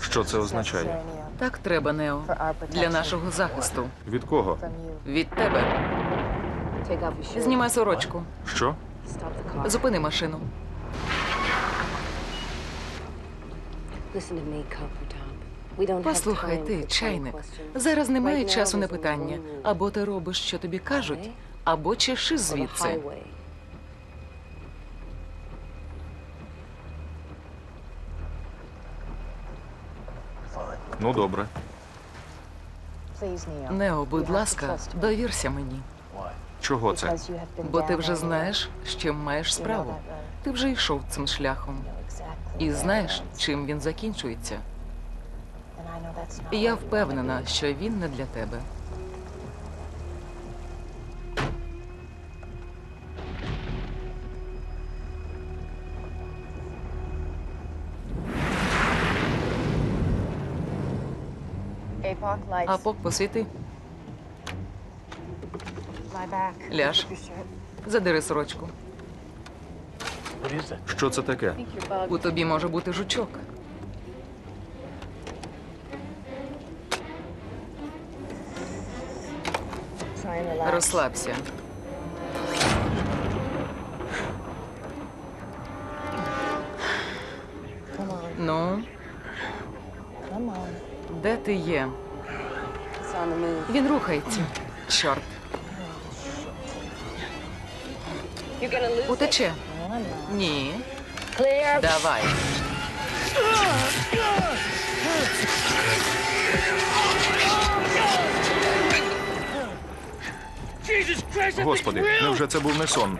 Що це означає? Так треба, Нео. Для нашого захисту. Від кого? Від тебе. Знімай сорочку. Що? Зупини машину. Послухай ти, чайник. Зараз немає часу на питання. Або ти робиш, що тобі кажуть, або чеши звідси. Ну добре. Нео, будь ласка, довірся мені. Чого це? Бо ти вже знаєш, з чим маєш справу. Ти вже йшов цим шляхом і знаєш, чим він закінчується. І я впевнена, що він не для тебе. Апок, посвіти, ляж, задери сорочку. Що це таке? У тобі може бути жучок. Розслабся. Ну, де ти є? Він рухається. Чорт. Утече. Ні. Давай. Господи, невже це був не сон?